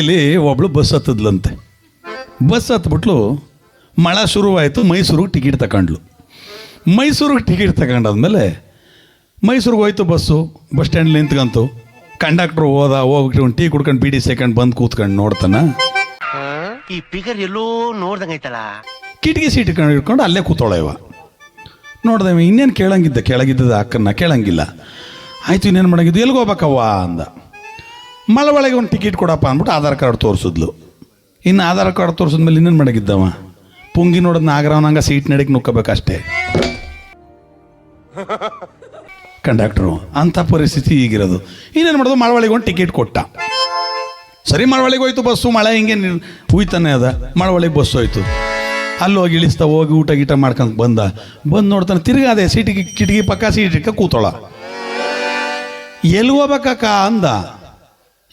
ಇಲ್ಲಿ ಒಬ್ಳು bus ಹತ್ತದ್ಲಂತೆ. Bus ಹತ್ಬಿಟ್ಲು ಮಳೆ ಶುರುವಾಯಿತು ಮೈಸೂರಿಗೆ ಟಿಕೆಟ್ ತಗೊಂಡ್ಲು ಮೈಸೂರಿಗೆ ಟಿಕೆಟ್ ತಗೊಂಡಾದ್ಮೇಲೆ ಮೈಸೂರಿಗೆ ಹೋಯ್ತು ಬಸ್ಸು ಬಸ್ ಸ್ಟ್ಯಾಂಡ್ ನಿಂತ್ಕಂತು. ಕಂಡಕ್ಟ್ರು ಹೋದ ಹೋಗ್ಬಿಟ್ಟು ಒಂದು ಟೀ ಕುಡ್ಕೊಂಡು ಬೀಡಿ ಸೆಕೆಂಡ್ ಬಂದು ಕೂತ್ಕೊಂಡು ನೋಡ್ತಾನ. ಈ ಫಿಗರ್ ಎಲ್ಲೋ ನೋಡ್ದಂಗೈತಲ್ಲ ಕಿಟಕಿ ಸೀಟ್ ಕಂಡು ಇಟ್ಕೊಂಡು ಅಲ್ಲೇ ಕೂತೋಳ ಇವ. ನೋಡ್ದೆ ಇನ್ನೇನು ಕೇಳಂಗಿದ್ದ? ಕೆಳಗಿದ್ದದ ಅಕ್ಕನ್ನ? ಕೇಳಂಗಿಲ್ಲ. ಆಯ್ತು ಇನ್ನೇನು ಮಾಡಂಗಿದ್ದು? ಎಲ್ಲಿಗೆ ಹೋಗ್ಬೇಕವ್ವ ಅಂದ. ಮಳೆ ಒಳಗೆ ಒಂದು ಟಿಕೆಟ್ ಕೊಡಪ್ಪ ಅಂದ್ಬಿಟ್ಟು ಆಧಾರ್ ಕಾರ್ಡ್ ತೋರಿಸಿದ್ಲು. ಇನ್ನು ಆಧಾರ್ ಕಾರ್ಡ್ ತೋರಿಸಿದ್ಮೇಲೆ ಇನ್ನೇನು ಮಡಗಿದ್ದವ ಪುಂಗಿ ನೋಡಿದ್ ನಾಗರಾವನಂಗ ಸೀಟ್ ನಡಿಗೆ ನುಕ್ಕಬೇಕಷ್ಟೇ ಕಂಡಕ್ಟ್ರು ಅಂಥ ಪರಿಸ್ಥಿತಿ ಈಗಿರೋದು. ಇನ್ನೇನು ಮಾಡೋದು? ಮಳವಳಿಗೆ ಒಂದು ಟಿಕೆಟ್ ಕೊಟ್ಟ. ಸರಿ, ಮಳವಳಿಗೆ ಹೋಯ್ತು ಬಸ್ಸು, ಮಳೆ ಹಿಂಗೆ ಹುಯ್ತಾನೆ ಅದ. ಮಳವಳಿಗೆ ಬಸ್ ಹೋಯ್ತು. ಅಲ್ಲಿ ಹೋಗಿ ಇಳಿಸ್ತಾ ಹೋಗಿ ಊಟ ಗೀಟ ಮಾಡ್ಕೊಂಡು ಬಂದ. ಬಂದು ನೋಡ್ತಾನೆ, ತಿರ್ಗಿ ಅದೇ ಸೀಟಿಗೆ ಕಿಟಕಿ ಪಕ್ಕ ಸೀಟಿಗೆ ಕೂತೋಳ ಎಲ್ಲಿ ಹೋಗ್ಬೇಕಕ್ಕ ಅಂದ.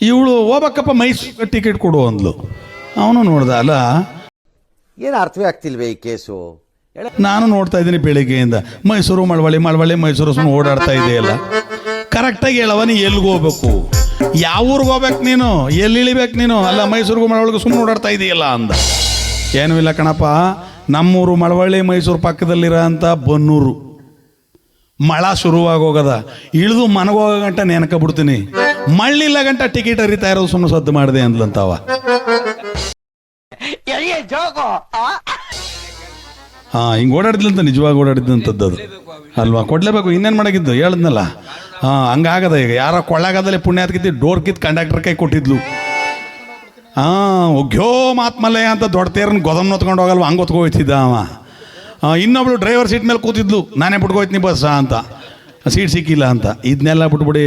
ಇವಳು ಹೋಗ್ಬೇಕಪ್ಪ ಮೈಸೂರು ಟಿಕೆಟ್ ಕೊಡು ಅಂದ್ಲು. ಅವನು ನೋಡ್ದ ಅಲ್ಲ? ಏನು ಅರ್ಥವೇ ಆಗ್ತಿಲ್ವೇ ಈ ಕೇಸು? ನಾನು ನೋಡ್ತಾ ಇದ್ದೀನಿ ಬೆಳಿಗ್ಗೆಯಿಂದ. ಮೈಸೂರು ಮಳವಳ್ಳಿ ಮಳವಳ್ಳಿ ಮೈಸೂರು ಸುಮ್ಮನೆ ಓಡಾಡ್ತಾ ಇದೆಯಲ್ಲ ಕರೆಕ್ಟಾಗಿ ಹೇಳವ ನೀ ಎಲ್ಲಿಗೆ ಹೋಗ್ಬೇಕು. ಯಾವ ಊರಿಗೆ ಹೋಗ್ಬೇಕು ನೀನು? ಎಲ್ಲಿ ಇಳಿಬೇಕು ನೀನು? ಅಲ್ಲ ಮೈಸೂರಿಗೂ ಮಳವಳ್ಳಿಗೂ ಸುಮ್ಮನೆ ಓಡಾಡ್ತಾ ಇದೆಯಲ್ಲ ಅಂದ. ಏನೂ ಇಲ್ಲ ಕಣಪ್ಪ. ನಮ್ಮೂರು ಮಳವಳ್ಳಿ ಮೈಸೂರು ಪಕ್ಕದಲ್ಲಿರೋ ಅಂಥ ಬನ್ನೂರು. ಮಳ ಶುರುವಾಗೋಗದ. ಇಳಿದು ಮನಗೋಗೋ ಗಂಟ ನೆನಕ ಬಿಡ್ತೀನಿ. ಮಳ್ಳಿಲ್ಲ ಗಂಟ ಟಿಕೆಟ್ ಹರಿತಾ ಇರೋದು ಸುಮ್ಮನೆ ಸದ್ದು ಮಾಡಿದೆ ಅಂದ್ಲಂತಾವ. ಹಾ ಹಿಂಗೆ ಓಡಾಡಿದ್ಲಂತ ನಿಜವಾಗಿ ಓಡಾಡಿದ್ದಂಥದ್ದು ಅದು. ಅಲ್ವಾ? ಕೊಡ್ಲೇಬೇಕು ಇನ್ನೇನು ಮಾಡಾಗಿದ್ದು ಹೇಳಿದ್ನಲ್ಲ. ಹಾ ಹಂಗಾಗದ ಈಗ. ಯಾರೋ ಕೊಳ್ಳಾಗದಲ್ಲೇ ಪುಣ್ಯ ಕಿತ್ತಿ ಡೋರ್ ಕಿತ್ ಕಂಡಕ್ಟರ್ ಕೈ ಕೊಟ್ಟಿದ್ಲು. ಹಾ ಒಗ್ಯೋ ಮಾತ್ಮಲ್ಲಯ್ಯ ಅಂತ ದೊಡ್ಡ ತೇರನ್ನ ಗೊದಮ್ ಹೊತ್ಕೊಂಡು ಹೋಗಲ್ವ? ಹಂಗೆ ಹೊತ್ಕೋಯ್ತಿದ್ದ ಅವ. ಇನ್ನೊಬ್ಳು ಡ್ರೈವರ್ ಸೀಟ್ ಮೇಲೆ ಕೂತಿದ್ಲು. ನಾನೇ ಬಿಟ್ಕೋಯ್ತೀನಿ ಬಸ್ ಅಂತ. ಸೀಟ್ ಸಿಕ್ಕಿಲ್ಲ ಅಂತ. ಇದನ್ನೆಲ್ಲ ಬಿಟ್ಬಿಡಿ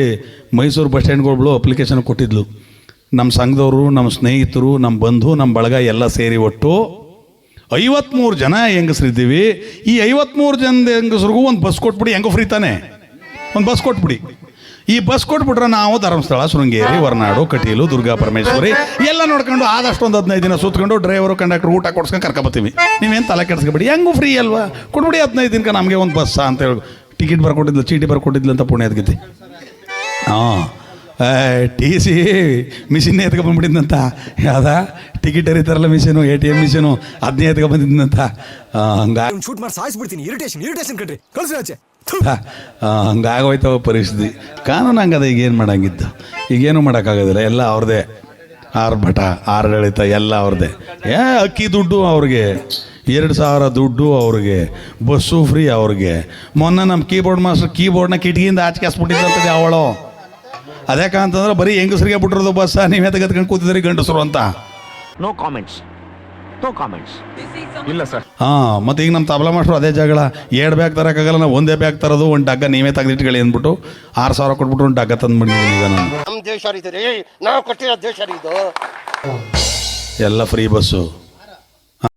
ಮೈಸೂರು ಬಸ್ ಸ್ಟ್ಯಾಂಡ್ಗಳು ಅಪ್ಲಿಕೇಶನ್ ಕೊಟ್ಟಿದ್ಲು. ನಮ್ಮ ಸಂಘದವರು ನಮ್ಮ ಸ್ನೇಹಿತರು ನಮ್ಮ ಬಂಧು ನಮ್ಮ ಬಳಗ ಎಲ್ಲ ಸೇರಿ ಒಟ್ಟು ಐವತ್ಮೂರು ಜನ ಹೆಂಗಸ್ರಿದ್ದೀವಿ ಈ ಐವತ್ಮೂರು ಜನದ ಹೆಂಗಸ್ರಿಗೂ ಒಂದು ಬಸ್ ಕೊಟ್ಬಿಡಿ, ಹೆಂಗೋ ಫ್ರೀ ತಾನೆ. ಒಂದು ಬಸ್ ಕೊಟ್ಬಿಡಿ. ಈ ಬಸ್ ಕೊಟ್ಬಿಟ್ರೆ ನಾವು ಧರ್ಮಸ್ಥಳ, ಶೃಂಗೇರಿ, ಹೊರನಾಡು, ಕಟೀಲು, ದುರ್ಗಾ ಪರಮೇಶ್ವರಿ ಎಲ್ಲ ನೋಡ್ಕೊಂಡು ಆದಷ್ಟು ಒಂದು ಹದಿನೈದು ದಿನ ಸುತ್ಕೊಂಡು ಡ್ರೈವರು ಕಂಡಕ್ಟರ್ ಊಟ ಕೊಡ್ಸ್ಕೊಂಡು ಕರ್ಕೊಬತ್ತೀವಿ ನೀವೇನು ತಲೆ ಕೆಡಿಸ್ಕೊಬಿಡಿ. ಹೆಂಗೂ ಫ್ರೀ ಅಲ್ವಾ? ಕೊಡ್ಬಿಡಿ ಹದಿನೈದು ದಿನಕ್ಕೆ ನಮಗೆ ಒಂದು ಬಸ್ಸಾ ಅಂತ ಹೇಳಿ ಟಿಕೆಟ್ ಬರ್ಕೊಟ್ಟಿದ್ಲು ಚೀಟಿ ಬರ್ಕೊಟ್ಟಿದ್ಲು ಅಂತ ಪುಣ್ಯ ಅದಕ್ಕೆ ಹಾಂ. ಟಿ ಸಿ ಮಿಷಿನ್ ಎತ್ಕೊಂಡ್ಬಂದ್ಬಿಟ್ಟಿದ್ದಂತ ಯಾವ್ದ? Ticket ಹರಿತಾರಲ್ಲ machine A T M machine ಅದನ್ನೇ ಎತ್ಕೊಂಡ್ಬಂದಿದ್ದಂತ ಹಂಗಾಗಿ ಶೂಟ್ ಮಾಡಿ ಸಾಯಿಸ್ಬಿಡ್ತೀನಿ. ಇರಿಟೇಷನ್ ಇರಿಟೇಷನ್ ಕಣ್ರಿ. ಕಳ್ಸಿ ಆಚೆ. ಹಂಗಾಗೋಯ್ತವ ಪರಿಸ್ಥಿತಿ. ಕಾನೂನು ಹಂಗದ ಈಗ ಏನು ಮಾಡಂಗಿದ್ದು ಈಗೇನು ಮಾಡೋಕ್ಕಾಗೋದಿಲ್ಲ ಎಲ್ಲ ಅವ್ರದ್ದೇ ಆರ್ಭಟ ಆಡಳಿತ ಎಲ್ಲ ಅವ್ರದ್ದೇ ಏ ಅಕ್ಕಿ ದುಡ್ಡು ಅವ್ರಿಗೆ. ಎರಡು ಸಾವಿರ ದುಡ್ಡು ಅವ್ರಿಗೆ ಬಸ್ಸು ಫ್ರೀ ಅವ್ರಿಗೆ. ಮೊನ್ನೆ ನಮ್ಮ ಕೀಬೋರ್ಡ್ ಮಾಸ್ಟರ್ ಕೀಬೋರ್ಡ್ನ ಕಿಟಕಿಯಿಂದ ಆಚೆ ಹಾಸ್ಬಿಟ್ಟಿದ್ದಂಥದ್ದು ಅವಳು. ಅದ್ಯಾಕ ಅಂತಂದ್ರೆ ಬರೀ ಹೆಂಗಸರಿಗೆ ಬಿಟ್ಟಿರೋದು ಬಸ್ಸ ನೀವೇ ತೆಗೆದ್ಕೊಂಡು ಕೂತಿದ್ರಿ ಗಂಡಸರು ಅಂತ. ನೋ ಕಾಮೆಂಟ್ಸ್ ನೋ ಕಾಮೆಂಟ್ಸ್ ಇಲ್ಲ ಸರ್. ಹಾಂ ಮತ್ತೆ ಈಗ ನಮ್ಮ ತಬಲಾ ಮಾಸ್ಟ್ರು ಅದೇ ಜಗಳ. ಎರಡು ಬ್ಯಾಗ್ ತರೋಕ್ಕಾಗಲ್ಲ ನಾವು ಒಂದೇ ಬ್ಯಾಗ್ ತರೋದು ಒಂದು ಡಗ್ಗ ನೀವೇ ತೆಗೆದಿಟ್ಕೊಳ್ಳಿ ಅಂದ್ಬಿಟ್ಟು ಆರು ಸಾವಿರ ಕೊಟ್ಬಿಟ್ಟು ಒಂದು ಡಗ್ಗ ತಂದ್ಬಿಟ್ಟಿದ್ದೀನಿ ಈಗ ನಾನು. ನಮ್ಮ ದೇಶ ರೀ ನಾವು ಕೊಟ್ಟಿರೋ ದೇಶ ರೀ ಇದು. ಎಲ್ಲ ಫ್ರೀ ಬಸ್ಸು.